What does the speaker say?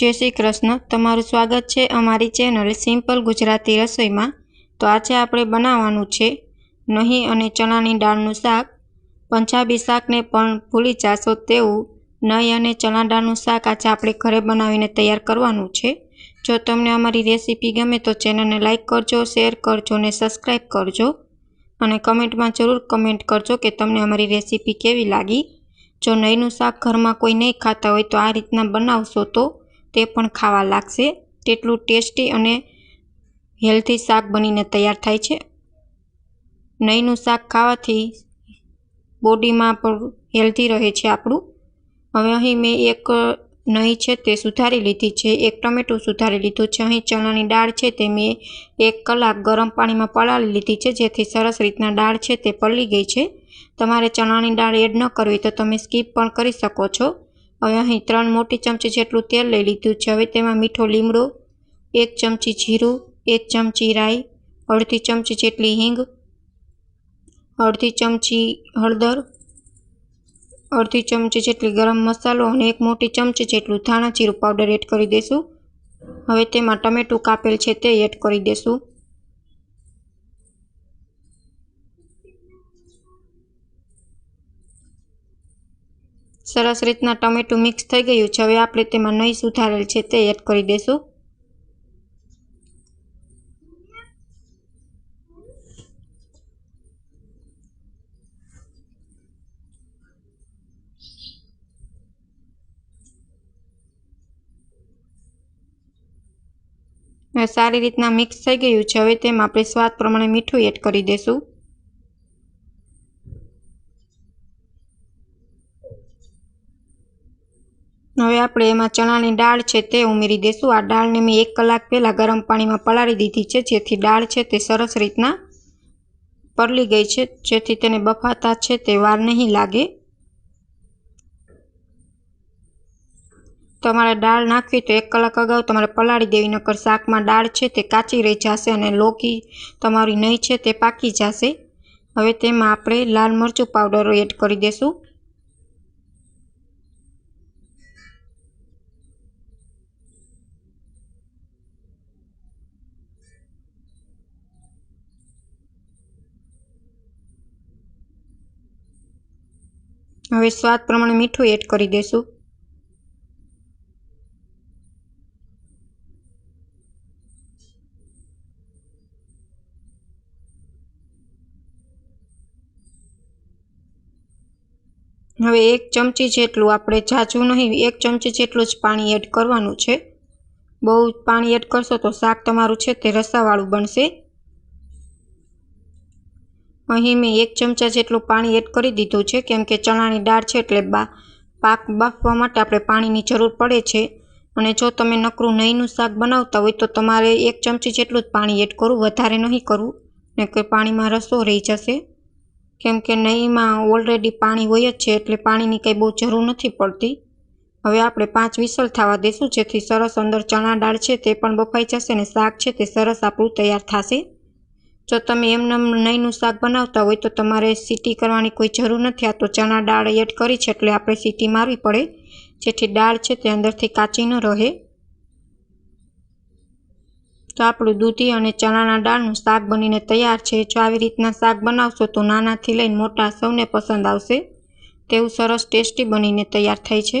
જય શ્રી કૃષ્ણ. તમારું સ્વાગત છે અમારી ચેનલ સિમ્પલ ગુજરાતી રસોઈમાં. તો આજે આપણે બનાવવાનું છે નહીં અને ચણાની દાળનું શાક. પંજાબી શાકને પણ ભૂલી જાશો તેવું નહીં અને ચણા દાળનું શાક આજે આપણે ઘરે બનાવીને તૈયાર કરવાનું છે. જો તમને અમારી રેસીપી ગમે તો ચેનલને લાઇક કરજો શેર કરજો અને સબસ્ક્રાઈબ કરજો. અને કમેન્ટમાં જરૂર કમેન્ટ કરજો કે તમને અમારી રેસીપી કેવી લાગી. જો નહીંનું શાક ઘરમાં કોઈ નહીં ખાતા હોય તો આ રીતના બનાવશો તો તે પણ ખાવા લાગશે. તેટલું ટેસ્ટી અને હેલ્ધી શાક બનીને તૈયાર થાય છે. નહીંનું શાક ખાવાથી બોડીમાં પણ હેલ્ધી રહે છે આપણું. હવે અહીં મેં એક નહીં છે તે સુધારી લીધી છે. એક ટમેટું સુધારી લીધું છે. અહીં ચણાની દાળ છે તે મેં એક કલાક ગરમ પાણીમાં પલાળી લીધી છે. જેથી સરસ રીતના દાળ છે તે પલળી ગઈ છે. તમારે ચણાની દાળ એડ ન કરવી તો તમે સ્કીપ પણ કરી શકો છો. હવે અહીં ત્રણ મોટી ચમચી જેટલું તેલ લઈ લીધું છે. હવે તેમાં મીઠો લીમડો, એક ચમચી જીરું, એક ચમચી રાઈ, અડધી ચમચી જેટલી હિંગ, અડધી ચમચી હળદર, અડધી ચમચી જેટલી ગરમ મસાલો અને એક મોટી ચમચી જેટલું ધાણા જીરું પાવડર એડ કરી દઈશું હવે તેમાં ટમેટું કાપેલ છે તે એડ કરી દઈશું સરસ રીતના ટમેટું મિક્સ થઈ ગયું છે. હવે આપણે તેમાં નહીં સુધારેલ છે તે એડ કરી દઈશું સારી રીતના મિક્સ થઈ ગયું છે. હવે તેમાં આપણે સ્વાદ પ્રમાણે મીઠું એડ કરી દઈશું હવે આપણે એમાં ચણાની દાળ છે તે ઉમેરી દઈશું આ દાળને મેં એક કલાક પહેલાં ગરમ પાણીમાં પલાળી દીધી છે. જેથી દાળ છે તે સરસ રીતના પરલી ગઈ છે. જેથી તેને બફાતા છે તે વાર નહીં લાગે. તમારે દાળ નાખવી તો એક કલાક અગાઉ તમારે પલાળી દેવી, નકર શાકમાં દાળ છે તે કાચી રહી જશે અને લોકી તમારી નહીં છે તે પાકી જશે. હવે તેમાં આપણે લાલ મરચું પાવડર એડ કરી દઈશું હવે સ્વાદ પ્રમાણે મીઠું એડ કરી દઈશું હવે એક ચમચી જેટલું આપણે ઝાઝું નહીં, એક ચમચી જેટલું જ પાણી એડ કરવાનું છે. બહુ પાણી એડ કરશો તો શાક તમારું છે તે રસાવાળું બનશે. અહીં મેં એક ચમચા જેટલું પાણી એડ કરી દીધું છે, કેમ કે ચણાની દાળ છે એટલે બા, પાક બાફવા માટે આપણે પાણીની જરૂર પડે છે. અને જો તમે નકરું નહીંનું શાક બનાવતા હોય તો તમારે એક ચમચી જેટલું જ પાણી એડ કરવું, વધારે નહીં કરવું ને કે પાણીમાં રસો રહી જશે. કેમ કે નહીંમાં ઓલરેડી પાણી હોય જ છે, એટલે પાણીની કંઈ બહુ જરૂર નથી પડતી. હવે આપણે પાંચ વિસલ થવા દઈશું જેથી સરસ અંદર ચણા દાળ છે તે પણ બફાઈ જશે અને શાક છે તે સરસ આપણું તૈયાર થશે. જો તમે એમનેમ નહીંનું શાક બનાવતા હોય તો તમારે સીટી કરવાની કોઈ જરૂર નથી. આ તો ચણા દાળ એડ કરી છે એટલે આપણે સીટી મારવી પડે. જેથી દાળ છે તે અંદરથી કાચી ન રહે. તો આપણું દૂધી અને ચણાના દાળનું શાક બનીને તૈયાર છે. જો આવી રીતના શાક બનાવશો તો નાનાથી લઈને મોટા સૌને પસંદ આવશે. તેવું સરસ ટેસ્ટી બનીને તૈયાર થાય છે.